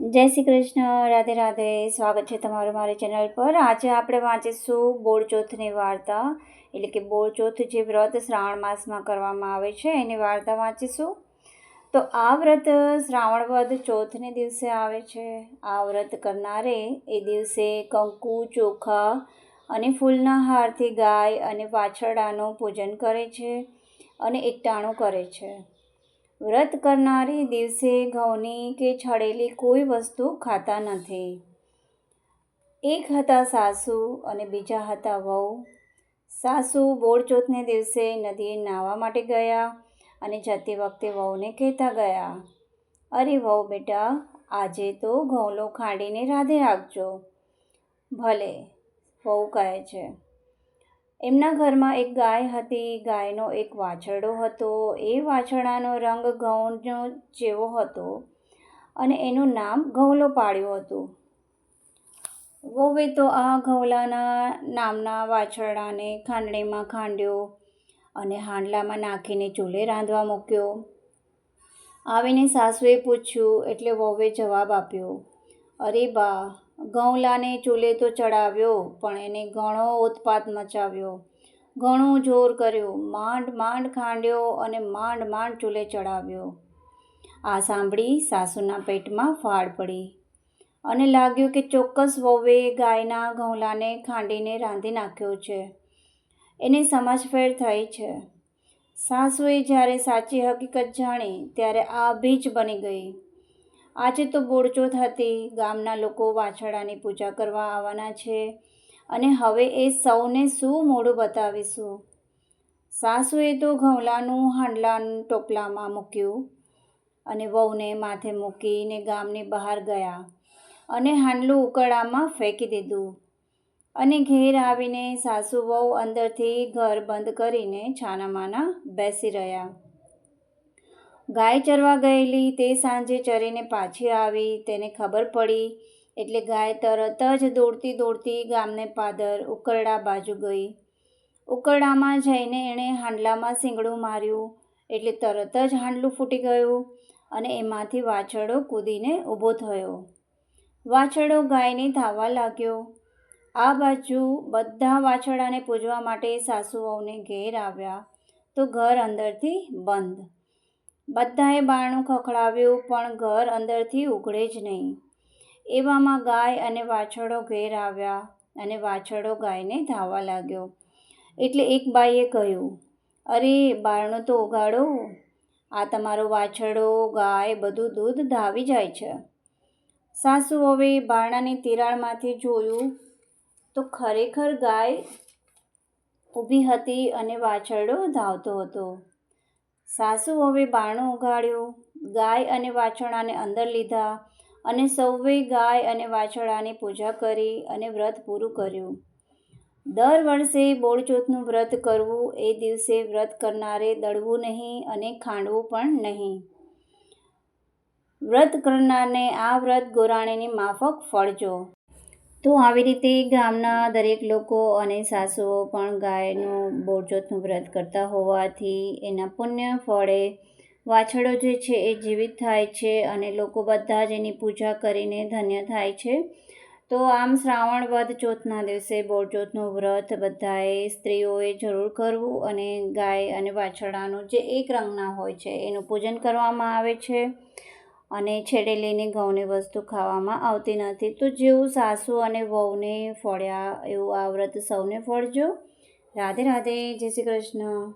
જય શ્રી કૃષ્ણ, રાધે રાધે. સ્વાગત છે તમારું મારી ચેનલ પર. આજે આપણે વાંચીશું બોળચોથની વાર્તા, એટલે કે બોળચોથ જે વ્રત શ્રાવણ માસમાં કરવામાં આવે છે, એની વાર્તા વાંચીશું. તો આ વ્રત શ્રાવણ વધ ચોથને દિવસે આવે છે. આ વ્રત કરનારે એ દિવસે કંકુ, ચોખા અને ફૂલના હારથી ગાય અને વાછરડાનું પૂજન કરે છે અને એકટાણું કરે છે. વ્રત કરનારી દિવસે ઘઉંની કે છડેલી કોઈ વસ્તુ ખાતા નથી. એક હતા સાસુ અને બીજા હતા વહુ. સાસુ બોળચોથને દિવસે નદીએ નાહવા માટે ગયા અને જતી વખતે વહુને કહેતા ગયા, અરે વહુ બેટા, આજે તો ઘઉંલો ખાંડીને રાધે રાખજો. ભલે, વહુ કહે છે. એમના ઘરમાં એક ગાય હતી. ગાયનો એક વાછરડો હતો. એ વાછરડાનો રંગ ઘઉંનો જેવો હતો અને એનું નામ ઘઉંલો પાડ્યું હતું. વહુએ તો આ ઘઉલાના નામના વાછરડાને ખાંડણીમાં ખાંડ્યો અને હાંડલામાં નાખીને ચૂલે રાંધવા મૂક્યો. આવીને સાસુએ પૂછ્યું એટલે વહુએ જવાબ આપ્યો, અરે બા ઘઉંલાને ચૂલે તો ચડાવ્યો, પણ એને ઘણો ઉત્પાત મચાવ્યો. ઘણું જોર કર્યું, માંડ માંડ ખાંડ્યો અને માંડ માંડ ચૂલે ચડાવ્યો. આ સાંભળી સાસુના પેટમાં ફાળ પડી અને લાગ્યું કે ચોક્કસ વહુએ ગાયના ઘઉંલાને ખાંડીને રાંધી નાખ્યો છે. એને સમજફેર થઈ છે. સાસુએ જ્યારે સાચી હકીકત જાણી, ત્યારે આ બીજ બની ગઈ. આજે તો બોળચોથ હતી. ગામના લોકો વાછડાની પૂજા કરવા આવવાના છે અને હવે એ સૌને શું મોઢું બતાવીશું? સાસુએ તો ઘઉલાનું, હાંડલાનું ટોપલામાં મૂક્યું અને વહુને માથે મૂકીને ગામની બહાર ગયા અને હાંડલું ઉકળામાં ફેંકી દીધું અને ઘેર આવીને સાસુ વહુ અંદરથી ઘર બંધ કરીને છાનામાના બેસી રહ્યા. ગાય ચરવા ગયેલી, તે સાંજે ચરીને પાછી આવી, તેને ખબર પડી. એટલે ગાય તરત જ દોડતી દોડતી ગામને પાદર ઉકરડા બાજુ ગઈ. ઉકરડામાં જઈને એણે હાંડલામાં સિંગડું માર્યું, એટલે તરત જ હાંડલું ફૂટી ગયું અને એમાંથી વાછરડો કૂદીને ઊભો થયો. વાછરડો ગાયને ધાવવા લાગ્યો. આ બાજુ બધા વાછરડાને પૂજવા માટે સાસુ વહુને ઘેર આવ્યા, તો ઘર અંદરથી બંધ. બધાએ બારણું ખખડાવ્યું, પણ ઘર અંદરથી ઉઘડે જ નહીં. એવામાં ગાય અને વાછરડો ઘેર આવ્યા અને વાછરડો ગાયને ધાવવા લાગ્યો. એટલે એક બાઈએ કહ્યું, અરે, બારણું તો ઉગાડો આ તમારો વાછરડો, ગાય, બધું દૂધ ધાવી જાય છે. સાસુ હવે બારણાની તિરાડમાંથી જોયું તો ખરેખર ગાય ઊભી હતી અને વાછરડો ધાવતો હતો. સાસુ હવે બારણું ઉગાડ્યું. ગાય અને વાછરડાને અંદર લીધા અને સૌએ ગાય અને વાછરડાની પૂજા કરી અને વ્રત પૂરું કર્યું. દર વર્ષે બોળચોથનું વ્રત કરવું, એ દિવસે વ્રત કરનારે દળવું નહીં અને ખાંડવું પણ નહીં. વ્રત કરનારને આ વ્રત ગોરાણીની માફક ફળજો. તો આવી રીતે ગામના દરેક લોકો અને સાસુઓ પણ ગાયનું બોરજોતનું વ્રત કરતા હોવાથી એના પુણ્ય ફળે વાછડો જે છે એ જીવિત થાય છે અને લોકો બધા જ એની પૂજા કરીને ધન્ય થાય છે. તો આમ શ્રાવણ વધ ચોથના દિવસે બોરજોતનું વ્રત બધાએ સ્ત્રીઓએ જરૂર કરવું અને ગાય અને વાછડાનું જે એક રંગના હોય છે એનું પૂજન કરવામાં આવે છે. અને છેડેલીને ઘઉંની વસ્તુ ખાવામાં આવતી નથી. તો જેવું સાસુ અને વહુને ફળ્યા એવું આ વ્રત સૌને ફળજો. રાધે રાધે, જય શ્રી કૃષ્ણ.